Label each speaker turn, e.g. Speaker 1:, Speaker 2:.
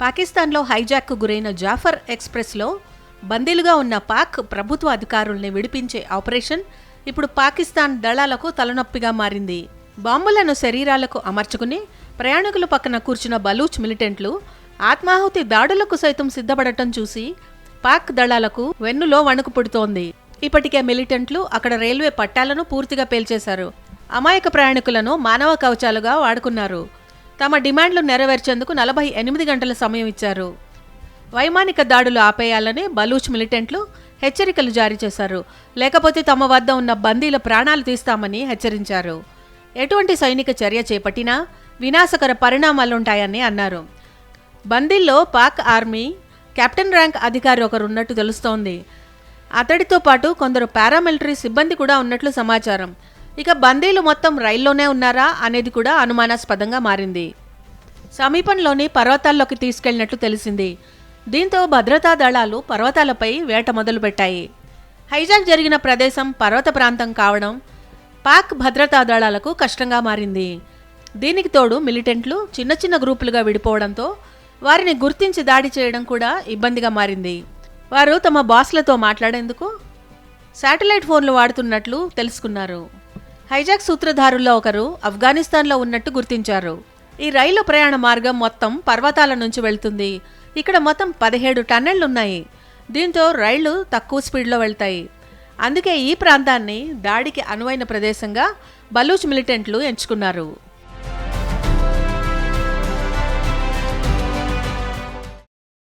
Speaker 1: పాకిస్తాన్లో హైజాక్కు గురైన జాఫర్ ఎక్స్ప్రెస్లో బందీలుగా ఉన్న పాక్ ప్రభుత్వ అధికారుల్ని విడిపించే ఆపరేషన్ ఇప్పుడు పాకిస్తాన్ దళాలకు తలనొప్పిగా మారింది. బాంబులను శరీరాలకు అమర్చుకుని ప్రయాణికుల పక్కన కూర్చున్న బలూచ్ మిలిటెంట్లు ఆత్మాహుతి దాడులకు సైతం సిద్ధపడటం చూసి పాక్ దళాలకు వెన్నులో వణుకు పుడుతోంది. ఇప్పటికే మిలిటెంట్లు అక్కడ రైల్వే పట్టాలను పూర్తిగా పేల్చేశారు. అమాయక ప్రయాణికులను మానవ కవచాలుగా వాడుకున్నారు. తమ డిమాండ్లు నెరవేర్చేందుకు నలభై ఎనిమిది గంటల సమయం ఇచ్చారు. వైమానిక దాడులు ఆపేయాలని బలూచ్ మిలిటెంట్లు హెచ్చరికలు జారీ చేశారు. లేకపోతే తమ వద్ద ఉన్న బందీల ప్రాణాలు తీస్తామని హెచ్చరించారు. ఎటువంటి సైనిక చర్య చేపట్టినా వినాశకర పరిణామాలుంటాయని అన్నారు. బందీల్లో పాక్ ఆర్మీ కెప్టెన్ ర్యాంక్ అధికారి ఒకరు ఉన్నట్టు తెలుస్తోంది. అతడితో పాటు కొందరు పారామిలిటరీ సిబ్బంది కూడా ఉన్నట్లు సమాచారం. ఇక బందీలు మొత్తం రైల్లోనే ఉన్నారా అనేది కూడా అనుమానాస్పదంగా మారింది. సమీపంలోని పర్వతాల్లోకి తీసుకెళ్ళినట్లు తెలిసింది. దీంతో భద్రతా దళాలు పర్వతాలపై వేట మొదలుపెట్టాయి. హైజాక్ జరిగిన ప్రదేశం పర్వత ప్రాంతం కావడం పాక్ భద్రతా దళాలకు కష్టంగా మారింది. దీనికి తోడు మిలిటెంట్లు చిన్న చిన్న గ్రూపులుగా విడిపోవడంతో వారిని గుర్తించి దాడి చేయడం కూడా ఇబ్బందిగా మారింది. వారు తమ బాస్లతో మాట్లాడేందుకు శాటిలైట్ ఫోన్లు వాడుతున్నట్లు తెలుసుకున్నారు. హైజాక్ సూత్రధారుల్లో ఒకరు ఆఫ్ఘనిస్తాన్లో ఉన్నట్టు గుర్తించారు. ఈ రైలు ప్రయాణ మార్గం మొత్తం పర్వతాల నుంచి వెళ్తుంది. ఇక్కడ మొత్తం పదిహేడు టన్నెళ్ళున్నాయి దీంతో రైళ్ళు తక్కువ స్పీడ్లో వెళ్తాయి. అందుకే ఈ ప్రాంతాన్ని దాడికి అనువైన ప్రదేశంగా బలూచ్ మిలిటెంట్లు ఎంచుకున్నారు.